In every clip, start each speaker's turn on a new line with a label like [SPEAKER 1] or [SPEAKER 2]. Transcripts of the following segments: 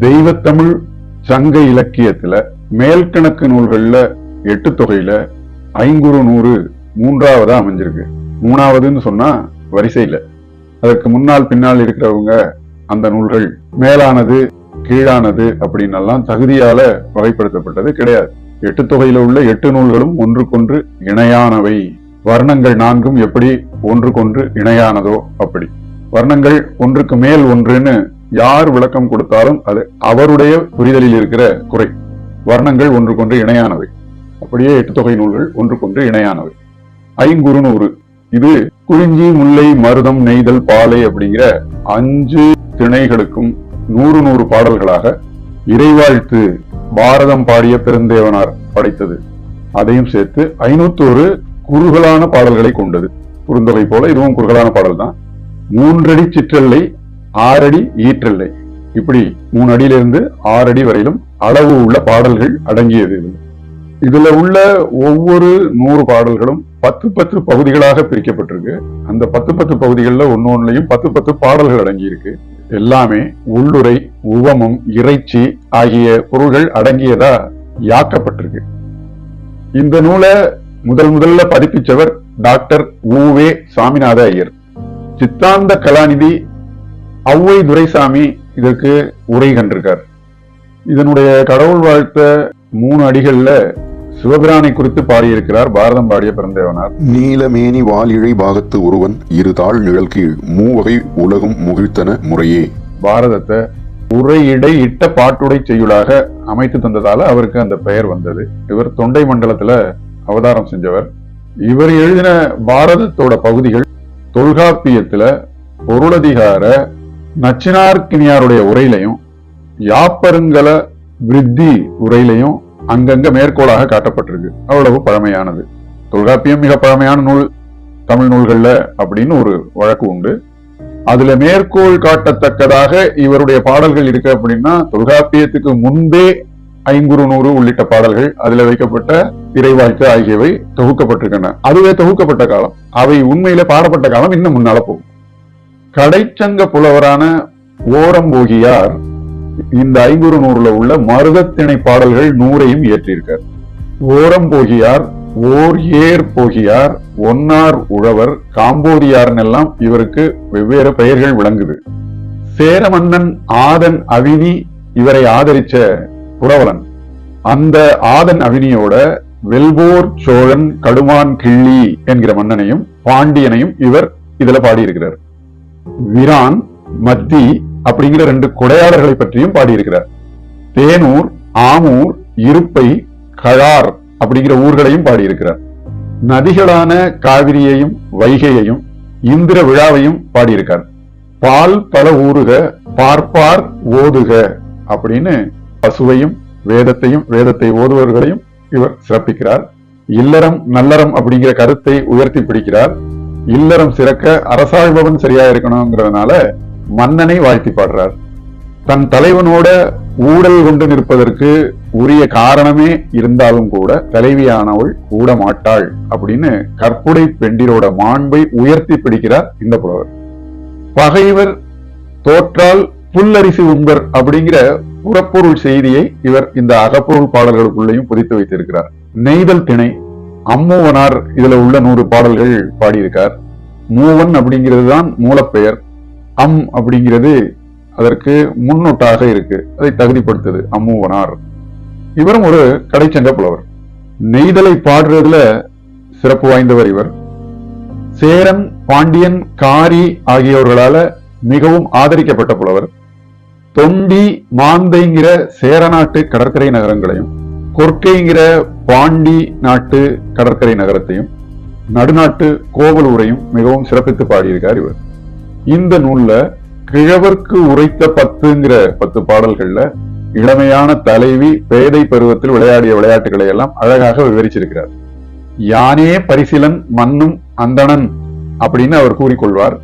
[SPEAKER 1] தெய்வத்தமிழ் சங்க இலக்கியத்துல மேல்கணக்கு நூல்கள்ல எட்டு தொகையில ஐங்குறு நூறு மூன்றாவதா அமைஞ்சிருக்கு. மூணாவதுன்னு சொன்னா வரிசையில. அதற்கு முன்னால் பின்னால் இருக்கிறவங்க அந்த நூல்கள் மேலானது கீழானது அப்படின்னு எல்லாம் தகுதியால வகைப்படுத்தப்பட்டது கிடையாது. எட்டு தொகையில உள்ள எட்டு நூல்களும் ஒன்றுக்கொன்று இணையானவை. வர்ணங்கள் நான்கும் எப்படி ஒன்றுக்கொன்று இணையானதோ அப்படி. வர்ணங்கள் ஒன்றுக்கு மேல் ஒன்றுன்னு யார் விளக்கம் கொடுத்தாலும் அது அவருடைய புரிதலில் இருக்கிற குறை. வர்ணங்கள் ஒன்றுக்கொன்று இணையானவை. அப்படியே எட்டு தொகை நூல்கள் ஒன்றுக்கொன்று இணையானவை. ஐங்குறுநூறு. இது குறிஞ்சி முல்லை மருதம் நெய்தல் பாலை அப்படிங்கிற அஞ்சு திணைகளுக்கும் நூறு நூறு பாடல்களாக இறைவாழ்த்து பாரதம் பாடிய பெருந்தேவனார் படைத்தது. அதையும் சேர்த்து ஐநூத்தோரு குறுகலான பாடல்களை கொண்டது. குறுந்தொகை போல இதுவும் குறுகலான பாடல் தான் மூன்றடி சிற்றல்லை ஆறடி ஈற்றல்லை. இப்படி மூணு அடியிலிருந்து ஆறு அடி வரையிலும் அளவு உள்ள பாடல்கள் அடங்கியது இதுல உள்ள ஒவ்வொரு நூறு பாடல்களும் பத்து பத்து பகுதிகளாக பிரிக்கப்பட்டிருக்கு. அந்த பத்து பத்து பகுதிகளில் ஒன்னு ஒன்னுலையும் பத்து பத்து பாடல்கள் அடங்கியிருக்கு. எல்லாமே உள்ளுரை உவமம் இறைச்சி ஆகிய பொருள்கள் அடங்கியதா யாக்கப்பட்டிருக்கு. இந்த நூலை முதல் முதல்ல பதிப்பிச்சவர் டாக்டர் உவே சாமிநாத ஐயர். சித்தாந்த கலாநிதி ஔவை துரைசாமி இதற்கு உரை கண்டிருக்கார். இதனுடைய கடவுள் வாழ்த்த மூணு அடிகள்ல சிவபிரானை குறித்து பாடியிருக்கிறார் பாரதம் பாடிய பெருந்தேவனார்
[SPEAKER 2] நீலமேனி வாலிழை பாகத்து ஒருவன் இரு தாழ் நிழல் கீழ் மூவகை உலகும் முகிழ்த்தன முறையே.
[SPEAKER 1] பாரதத்தை உரையிடை இட்ட பாட்டுடை செய்யுளாக அமைத்து தந்ததால அவருக்கு அந்த பெயர் வந்தது. இவர் தொண்டை மண்டலத்துல அவதாரம் செஞ்சவர். இவர் எழுதின பாரதத்தோட பகுதிகள் தொல்காப்பியத்துல பொருளதிகார நச்சினார்கினியாருடைய உரையிலையும் யாப்பருங்கல விருத்தி உரையிலையும் அங்கங்க மேற்கோளாக காட்டப்பட்டிருக்கு. அவ்வளவு பழமையானது. தொல்காப்பியம் மிக பழமையான நூல் தமிழ் நூல்கள்ல அப்படின்னு ஒரு வழக்கு உண்டு. அதுல மேற்கோள் காட்டத்தக்கதாக இவருடைய பாடல்கள் இருக்கு அப்படின்னா தொல்காப்பியத்துக்கு முன்பே ஐங்குறு நூறு உள்ளிட்ட பாடல்கள் அதுல வைக்கப்பட்ட இறைவாழ்த்து ஆகியவை தொகுக்கப்பட்டிருக்கின்றன. அதுவே தொகுக்கப்பட்ட காலம். அவை உண்மையில பாடப்பட்ட காலம் இன்னும் முன்னால போகும். கடைச்சங்க புலவரான ஓரம்போகியார் இந்த ஐங்குறு நூறுல உள்ள மருதத்திணை பாடல்கள் நூறையும் இயற்றியிருக்கார். ஓரம்போகியார் ஓர் ஏர் போகியார் ஒன்னார் உழவர் காம்போதியார்னு எல்லாம் இவருக்கு வெவ்வேறு பெயர்கள் விளங்குது. சேரமன்னன் ஆதன் அவினி இவரை ஆதரிச்ச புரவலன். அந்த ஆதன் அவினியோட வெல்போர் சோழன் கடுமான் கிள்ளி என்கிற மன்னனையும் பாண்டியனையும் இவர் இதுல பாடியிருக்கிறார். விரான் மத்தி அப்படிங்கிற ரெண்டு கொடையாளர்களை பற்றியும் பாடியிருக்கிறார். தேனூர் ஆமூர் இருப்பை கழார் அப்படிங்கிற ஊர்களையும் பாடியிருக்கிறார். நதிகளான காவிரியையும் வைகையையும் இந்திர விழாவையும் பாடியிருக்கார். பால் பல ஊருக பார்ப்பார் ஓதுக அப்படின்னு பசுவையும் வேதத்தையும் வேதத்தை ஓதுவர்களையும் இவர் சிறப்பிக்கிறார். இல்லறம் நல்லறம் அப்படிங்கிற கருத்தை உயர்த்தி பிடிக்கிறார். இல்லறம் சிறக்க அரசாழ்பவன் சரியா இருக்கணுங்கிறதுனால மன்னனை வாழ்த்தி பாடுறார். தன் தலைவனோட ஊடல் கொண்டு நிற்பதற்கு உரிய காரணமே இருந்தாலும் கூட தலைவியானவள் கூட மாட்டாள் அப்படின்னு கற்புடை பெண்டிரோட மாண்பை உயர்த்தி பிடிக்கிறார் இந்த புலவர். பகைவர் தோற்றால் புல்லரிசி உண்பர் அப்படிங்கிற புறப்பொருள் செய்தியை இவர் இந்த அகப்பொருள் பாடல்களுக்குள்ளேயும் புதித்து வைத்திருக்கிறார். நெய்தல் திணை அம்மூவனார் இதுல உள்ள நூறு பாடல்கள் பாடியிருக்கார். மூவன் அப்படிங்கிறது தான் மூலப்பெயர். அம் அப்படிங்கிறது அதற்கு முன்னொட்டாக இருக்கு. அதை தகுதிப்படுத்துது அம்மூவனார் இவரும் ஒரு கடைச்சங்க புலவர். நெய்தலை பாடுறதுல சிறப்பு வாய்ந்தவர் இவர். சேரன் பாண்டியன் காரி ஆகியோர்களால மிகவும் ஆதரிக்கப்பட்ட புலவர். தொண்டி மாந்தைங்கிற சேரநாட்டு கடற்கரை நகரங்களையும் கொர்க்கைங்கிற பாண்டி நாட்டு கடற்கரை நகரத்தையும் நடுநாட்டு கோவலூரையும் மிகவும் சிறப்பித்து பாடியிருக்கார் இவர். இந்த நூல்ல கிழவர்க்கு உரைத்த பத்துங்கிற பத்து பாடல்கள்ல இளமையான தலைவி பேதை பருவத்தில் விளையாடிய விளையாட்டுகளை எல்லாம் அழகாக விவரிச்சிருக்கிறார். யானே பரிசிலன் மன்னும் அந்தணன் அப்படின்னு அவர் கூறிக்கொள்வார்.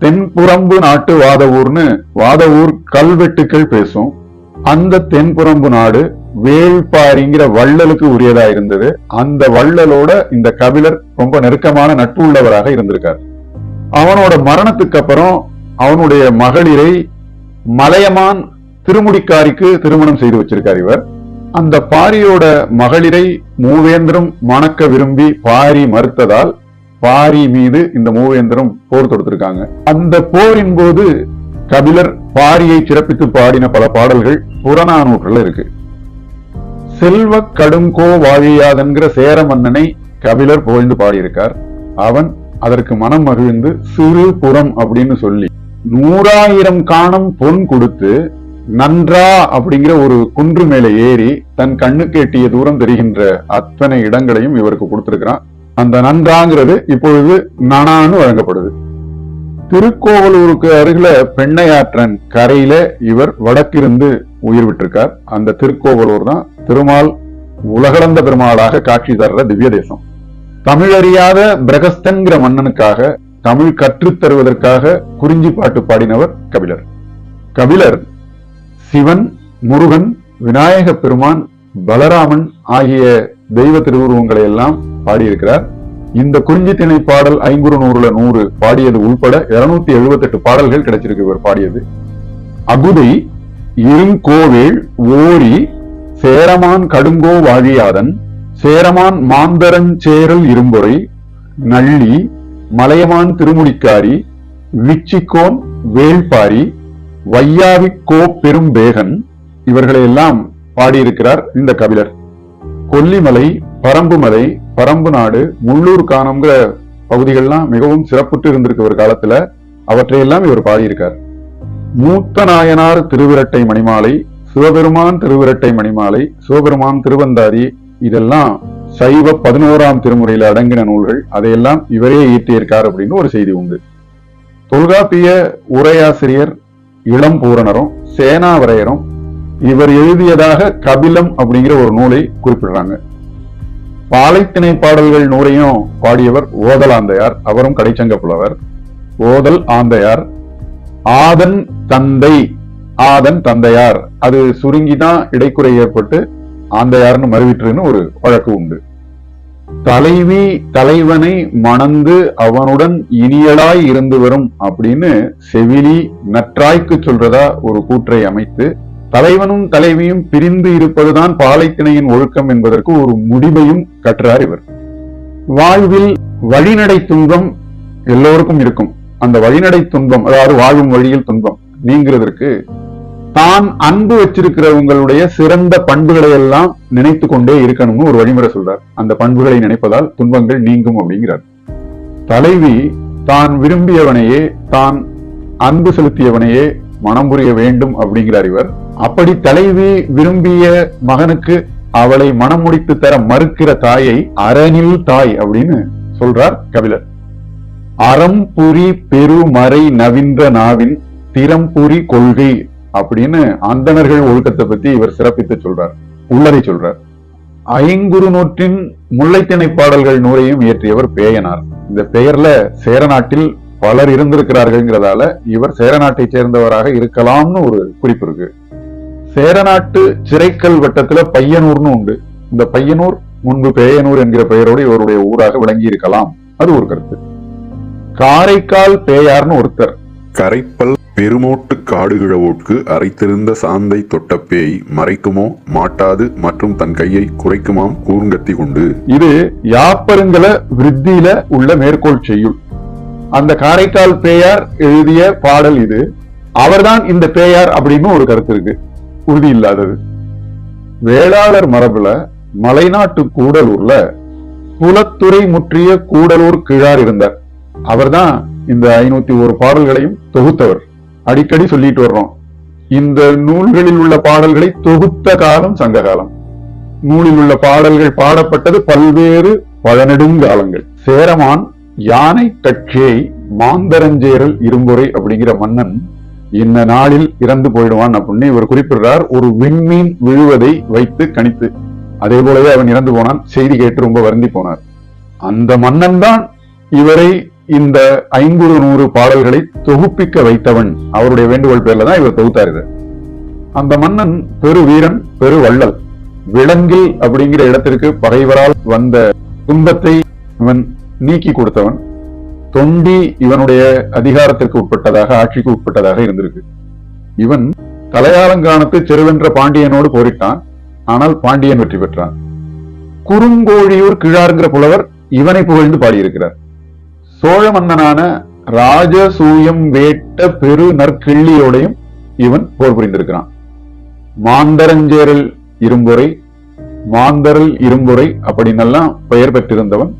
[SPEAKER 1] தென்புறம்பு நாட்டு வாதவூர்னு வாதவூர் கல்வெட்டுக்கள் பேசும். அந்த தென்புறம்பு நாடு வேள்பாரிங்கிற வள்ளலுக்கு உரியதா இருந்தது. அந்த வள்ளலோட இந்த கபிலர் ரொம்ப நெருக்கமான நட்பு உள்ளவராக இருந்திருக்கார். அவனோட மரணத்துக்கு அப்புறம் அவனுடைய மகளிரை மலையமான் திருமுடிக்காரிக்கு திருமணம் செய்து வச்சிருக்கார் இவர். அந்த பாரியோட மகளிரை மூவேந்தரும் மணக்க விரும்பி பாரி மறுத்ததால் பாரி மீது இந்த மூவேந்திரம் போர் தொடுத்திருக்காங்க. அந்த போரின் போது கபிலர் பாரியை சிறப்பித்து பாடின பல பாடல்கள் புறநானூற்றுல இருக்கு. செல்வ கடுங்கோ வாழியாதன்கிற சேர மன்னனை கபிலர் புகழ்ந்து பாடியிருக்கார். அவன் அதற்கு மனம் மகிழ்ந்து சிறு புறம் அப்படின்னு சொல்லி நூறாயிரம் காணம் பொன் கொடுத்து நன்றா அப்படிங்கிற ஒரு குன்று மேலே ஏறி தன் கண்ணுக்கு எட்டிய தூரம் தெரிகின்ற அத்தனை இடங்களையும் இவருக்கு கொடுத்திருக்கிறான். அந்த நன்றாங்கிறது இப்பொழுது நனான்னு வழங்கப்படுது. திருக்கோவலூருக்கு அருகில பெண்ணையாற்றன் கரையில இவர் வடக்கிருந்து உயிர் விட்டிருக்கார். அந்த திருக்கோவலூர் தான் திருமால் உலகளந்த பெருமாளாக காட்சி தர்ற திவ்ய தேசம் தமிழறியாத பிரகஸ்தன்கிற மன்னனுக்காக தமிழ் கற்றுத் தருவதற்காக குறிஞ்சி பாட்டு பாடினவர் கபிலர். கபிலர் சிவன் முருகன் விநாயக பெருமான் பலராமன் ஆகிய தெய்வ திருவுருவங்களை எல்லாம் பாடியிருக்கிறார். இந்த குறிஞ்சி திணை பாடல் ஐங்குறு நூறுல நூறு பாடியது உள்பட இருநூத்தி எழுபத்தி எட்டு பாடல்கள் கிடைச்சிருக்கு இவர் பாடியது. அகுதை இருங்கோவேள் ஓரி சேரமான் கடுங்கோ வாழியாதன் சேரமான் மாந்தரன் சேரல் இரும்பொறை நள்ளி மலையமான் திருமுடிக்காரி விச்சிக்கோன் வேள்பாரி வையாவிக்கோ கோ பெரும்பேகன் இவர்களையெல்லாம் பாடியிருக்கிறார் இந்த கபிலர். கொல்லிமலை பரம்புமலை பரம்பு நாடு முள்ளூர் காணம்ங்கிற பகுதிகள்லாம் மிகவும் சிறப்புற்று இருந்திருக்கு ஒரு காலத்துல. அவற்றையெல்லாம் இவர் பாடியிருக்கார். மூத்த நாயனார் திருவிரட்டை மணிமாலை சிவபெருமான் திருவிரட்டை மணிமாலை சிவபெருமான் திருவந்தாதி இதெல்லாம் சைவ பதினோராம் திருமுறையில அடங்கின நூல்கள். அதையெல்லாம் இவரே ஈட்டியிருக்கார் அப்படின்னு ஒரு செய்தி உண்டு. தொல்காப்பிய உரையாசிரியர் இளம் பூரணரும் சேனாவரையரும் இவர் எழுதியதாக கபிலம் அப்படிங்கிற ஒரு நூலை குறிப்பிடுறாங்க. பாலைத்திணை பாடல்கள் நூலையும் பாடியவர் ஓதல் ஆந்தையார் அவரும் கடைச்சங்க புலவர். ஓதல் ஆந்தையார் ஆதன் தந்தை ஆதன் தந்தையார். அது சுருங்கிதான் இடைக்குறை ஏற்பட்டு ஆந்தையார்னு மறுவிட்டுருன்னு ஒரு வழக்கு உண்டு. தலைவி தலைவனை மணந்து அவனுடன் இனியலாய் இருந்து வரும் அப்படின்னு செவிலி நற்றாய்க்கு சொல்றதா ஒரு கூற்றை அமைத்து தலைவனும் தலைவியும் பிரிந்து இருப்பதுதான் பாலைத்திணையின் ஒழுக்கம் என்பதற்கு ஒரு முடிவையும் கற்றார் இவர். வாழ்வில் வழிநடை துன்பம் எல்லோருக்கும் இருக்கும். அந்த வழிநடை துன்பம் அதாவது வாழும் வழியில் துன்பம் நீங்கிறதற்கு தான் அன்பு வச்சிருக்கிறவங்களுடைய சிறந்த பண்புகளை எல்லாம் நினைத்து கொண்டே இருக்கணும்னு ஒரு வழிமுறை சொல்றார். அந்த பண்புகளை நினைப்பதால் துன்பங்கள் நீங்கும் அப்படிங்கிறார். தலைவி தான் விரும்பியவனையே தான் அன்பு செலுத்தியவனையே மனம் புரிய வேண்டும் அப்படிங்கிறார் இவர். அப்படி தலைவி விரும்பிய மகனுக்கு அவளை மனம் முடித்து தர மறுக்கிற தாயை அரணில் தாய் அப்படின்னு சொல்றார் கபிலர். அறம் புரி பெருமறை நவின்ற நாவின் திறம்புரி கொள்கை அப்படின்னு அந்தணர்கள் ஒழுக்கத்தை பத்தி இவர் சிறப்பித்து சொல்றார் உள்ளதை சொல்றார். ஐங்குறு நூற்றின் முல்லைத்திணை பாடல்கள் நூறையும் இயற்றியவர் பேயனார். இந்த பெயர்ல சேரநாட்டில் பலர் இருந்திருக்கிறார்கள்ங்கிறதால இவர் சேரநாட்டை சேர்ந்தவராக இருக்கலாம்னு ஒரு குறிப்பு இருக்கு. சேரநாட்டு சிறைக்கல் வட்டத்துல பையனூர்னு உண்டு. இந்த பையனூர் முன்பு பேயனூர் என்கிற பெயரோடு இவருடைய ஊராக விளங்கி இருக்கலாம் அது ஒரு கருத்து. காரைக்கால் பேயார்னு ஒருத்தர்.
[SPEAKER 2] கரைப்பல் பெருமோட்டு காடுகிழவோட்கு அரைத்திருந்த சாந்தை தொட்ட பேய் மறைக்குமோ? மாட்டாது மற்றும் தன் கையை குறைக்குமாம் கூர்ங்கத்தி கொண்டு.
[SPEAKER 1] இது யாப்பருங்கல விருத்தியில உள்ள மேற்கோள் செய்யுள். அந்த காரைக்கால் பேயார் எழுதிய பாடல் இது. அவர்தான் இந்த பேயார் அப்படின்னு ஒரு கருத்து இருக்கு. உறுதி இல்லாதது. வேளாளர் மரபுல மலைநாட்டு கூடலூர்ல புலத்துறை முற்றிய கூடலூர் கிழார் இருந்தார். அவர்தான் இந்த ஐநூத்தி ஒரு பாடல்களையும் தொகுத்தவர். அடிக்கடி சொல்லிட்டு வர்றோம். இந்த நூல்களில் உள்ள பாடல்களை தொகுத்த காலம் சங்க காலம் நூலில் உள்ள பாடல்கள் பாடப்பட்டது பல்வேறு பழநெடுங்காலங்கள் சேரமான் யானை கட்சியை மாந்தரஞ்சேரல் இரும்புரை அப்படிங்கிற மன்னன் இந்த நாளில் இறந்து போயிடுவான் அப்படின்னு இவர் குறிப்பிடுறார். ஒரு விண்மீன் விழுவதை வைத்து கணித்து. அதே போலவே அவன் இறந்து போனான். செய்தி கேட்டு ரொம்ப வருந்தி போனார். அந்த மன்னன் தான் இவரை இந்த ஐங்குறு நூறு பாடல்களை தொகுப்பிக்க வைத்தவன் அவருடைய வேண்டுகோள் பேர்ல தான் இவர் தொகுத்தார் இது. அந்த மன்னன் பெரு வீரன் பெரு வள்ளல். விலங்கில் அப்படிங்கிற இடத்திற்கு பகைவரால் வந்த துன்பத்தை இவன் நீக்கி கொடுத்தவன். தொண்டி இவனுடைய அதிகாரத்திற்கு உட்பட்டதாக ஆட்சிக்கு உட்பட்டதாக இருந்திருக்கு. இவன் தலையாலங்கானத்து செருவென்ற பாண்டியனோடு போரிட்டான். ஆனால் பாண்டியன் வெற்றி பெற்றான். குறுங்கோழியூர் கிழாருங்கிற புலவர் இவனை புகழ்ந்து பாடியிருக்கிறார். சோழ மன்னனான ராஜசூயம் வேட்ட பெரு நற்கிள்ளியோடையும் இவன் போர் புரிந்திருக்கிறான் மாந்தரஞ்சேரல் இரும்புரை மாந்தரல் இரும்புரை அப்படின்னெல்லாம் பெயர் பெற்றிருந்தவன்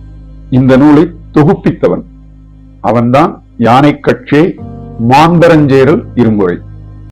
[SPEAKER 1] இந்த நூலை தொகுப்பித்தவன். அவன்தான் யானை கட்சே மாந்தரஞ்சேரல் இரும்புரை.